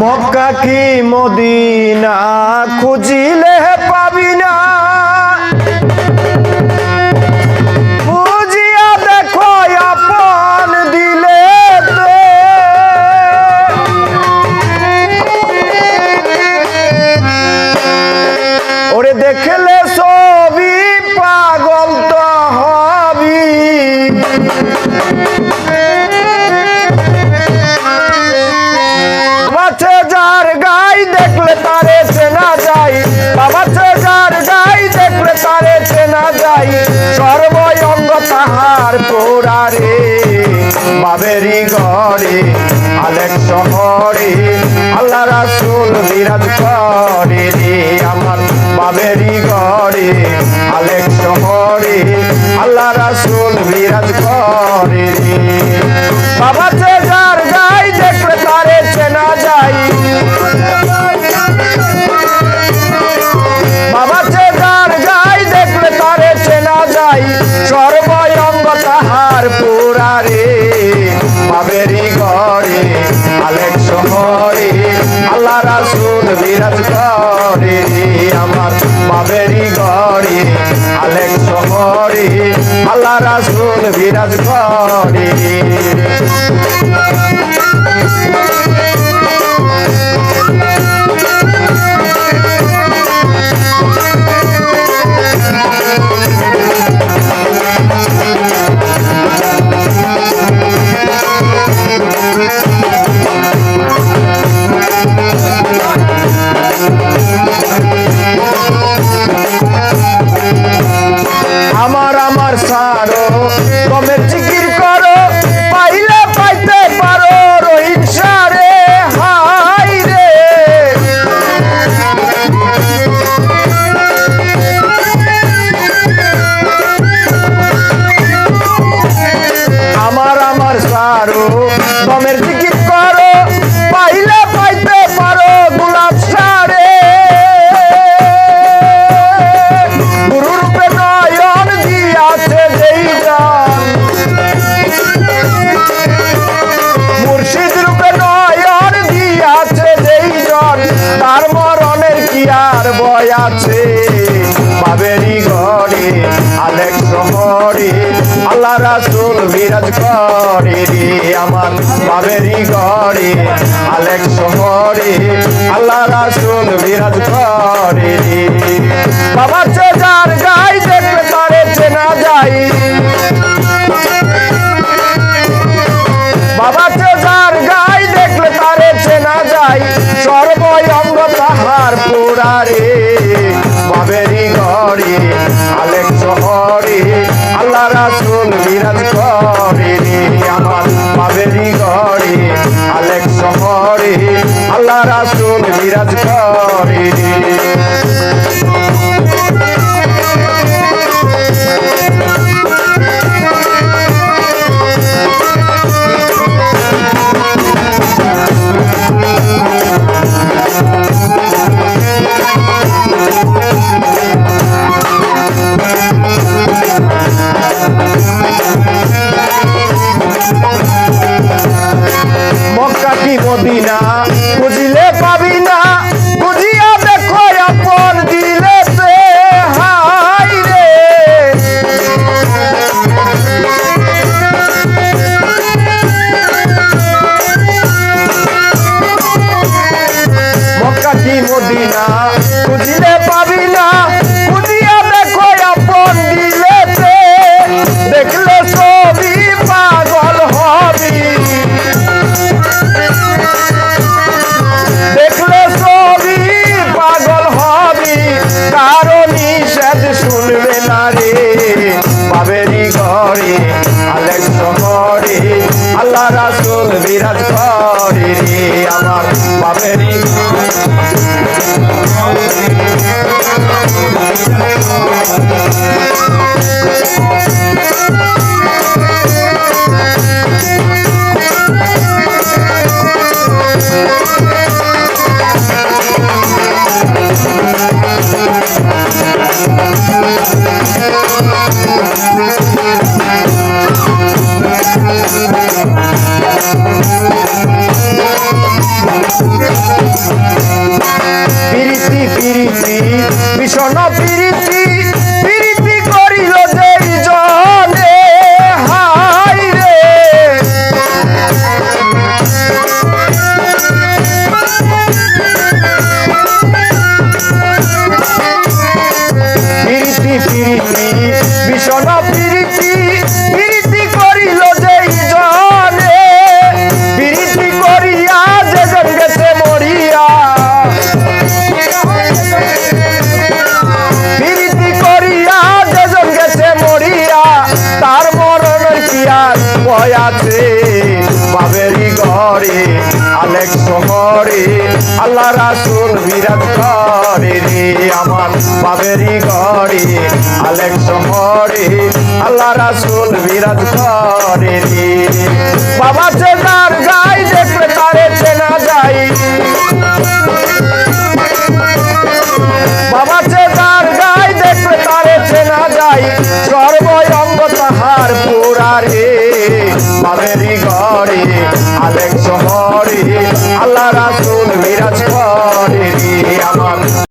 মক্কা কি মদিনা খুঁজিল বাবেরি গড়ে, আলেক শহরে, আল্লাহ রাসুল বিরাজ করে আমার বাবেরি গড়ে, আলেক শহরে, আল্লাহ রাসুল বিরাজ করে ভয় আছে বাবেরি ঘরে, আলেক শহরে, আল্লাহ রাসুল বিরাজ করে রে আমার বাবেরি ঘরে, আলেক শহরে, আল্লাহ রাসুল বিরাজ করে রে। বাবা চার গাই দেখলে তারে চেনা যাই বাবা বিরাজ করেনি আমার বাবেরি গড়ে আলেক শহরে আল্লাহ রাসুল বিরাজ করেনি না বুঝিলে পাবি না বুঝিয়া this one. রাসুল বিরাট করে রে, আমার আলেক শহরে আল্লাহ রাসুল বিরাট করে রে। বাবা চেনার গাই তারে চেনা যায়। বাবা চেনার গাই দেখলে তারে চেনা যায়। সর্বঙ্গ তাহার পুরারে বাবেরি ঘরে আলেক শহর